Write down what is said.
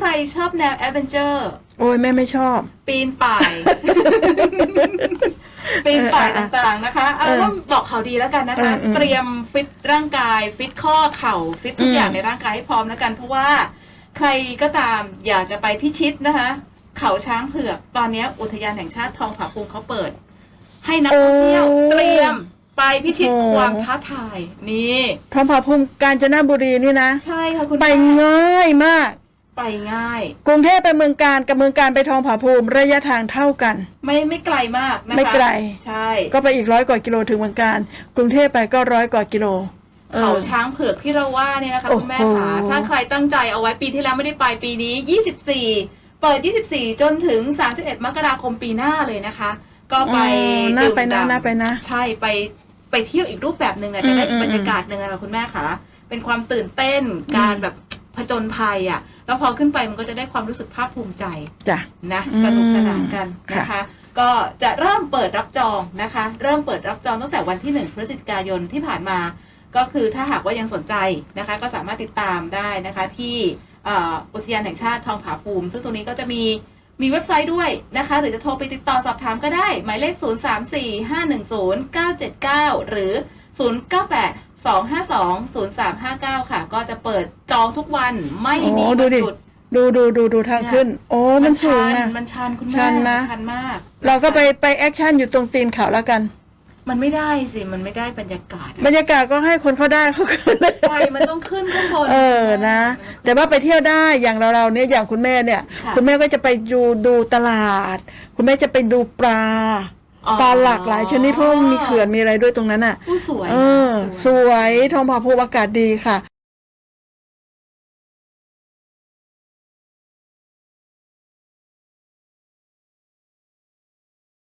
ใครชอบแนวแอดเวนเจอร์โอ้ยแม่ไม่ชอบ ปีนป่าย ปีนป่ายเอออะต่างๆนะคะ เอาเออว่าบอกข่าวดีแล้วกันนะคะเออเออเตรียมฟิตร่างกาย ฟิตข้อเข่าฟิตทุกอืมอย่างในร่างกายให้พร้อมแล้วกัน เพราะว่าใครก็ตามอยากจะไปพิชิตนะคะ เขาช้างเผือก ตอนนี้อุทยานแห่งชาติทองผาภูมิเขาเปิด ให้นักท่องเที่ยวเตรียมไปพิชิตความท้าทายนี่ทองผาภูมิกาญจนบุรีนี่นะ ใช่ค่ะคุณไปแม่ง่ายมาก ไปง่าย กรุงเทพไปเมืองการกับเมืองการไปทองผาภูมิระยะทางเท่ากัน ไม่ไม่ไกลมากนะคะไม่ไกล ใช่ก็ไปอีกร้อยกว่ากิโลถึงเมืองการ กรุงเทพไปก็ร้อยกว่ากิโลออเขาช้างเผือกที่เราว่าเนี่ยนะคะโอ้โหคุณแม่ค่ะถ้าใครตั้งใจเอาไว้ปีที่แล้วไม่ได้ไปปีนี้ 24 เปิด 24 จนถึง 31 มกราคมปีหน้าเลยนะคะ ก็ไปอ๋อน่าไปนะดื่มด่ำน่าไปนะ ใช่ไปไปเที่ยวอีกรูปแบบหนึ่งอะจะได้อืมอืมบรรยากาศหนึ่งอะค่ะคุณแม่ค่ะเป็นความตื่นเต้นการแบบผจญภัยอะ แล้วพอขึ้นไปมันก็จะได้ความรู้สึกภาคภูมิใจจ้ะนะอืมสนุกสนานกันนะคะค่ะก็จะเริ่มเปิดรับจองนะคะ เริ่มเปิดรับจองตั้งแต่วันที่ 1 พฤศจิกายนที่ผ่านมา ก็คือถ้าหากว่ายังสนใจนะคะ ก็สามารถติดตามได้นะคะที่เอ่ออุทยานแห่งชาติทองผาภูมิ ซึ่งตรงนี้ก็จะมีมีเว็บไซต์ด้วยนะคะ หรือจะโทรไปติดต่อสอบถามก็ได้ หมายเลข 0 3 4 5 1 0 9 7 9 หรือ 0 9 8 2 5 2 0 3 5 9 ค่ะ ก็จะเปิดจองทุกวันไม่มีโอ้วัดูนดิ หยุด ดูดูดูดูทางขึ้น โอ้มันสูงชันะ มันชันคุณชัแม่นนะชันมาก เราก็ไปไปแอคชั่นอยู่ตรงตีนเขาแล้วกัน มันไม่ได้สิ มันไม่ได้บรรยากาศบรรยากาศก็ให้คนเขาได้เขาขึ้นไฟมันต้องขึ้นข้างบนเออนะ แต่ว่าไปเที่ยวได้อย่างเราเราๆเนี่ยอย่างคุณแม่เนี่ยค่ะคุณแม่ก็จะไปดูดูตลาด คุณแม่จะไปดูปลาอ๋อ ปลาหลากหลายชนิดเพราะว่ามีเขื่อนมีอะไรด้วยตรงนั้นอะ ผู้สวยเอนะอสวย ทองผาภูมิอากาศดีค่ะ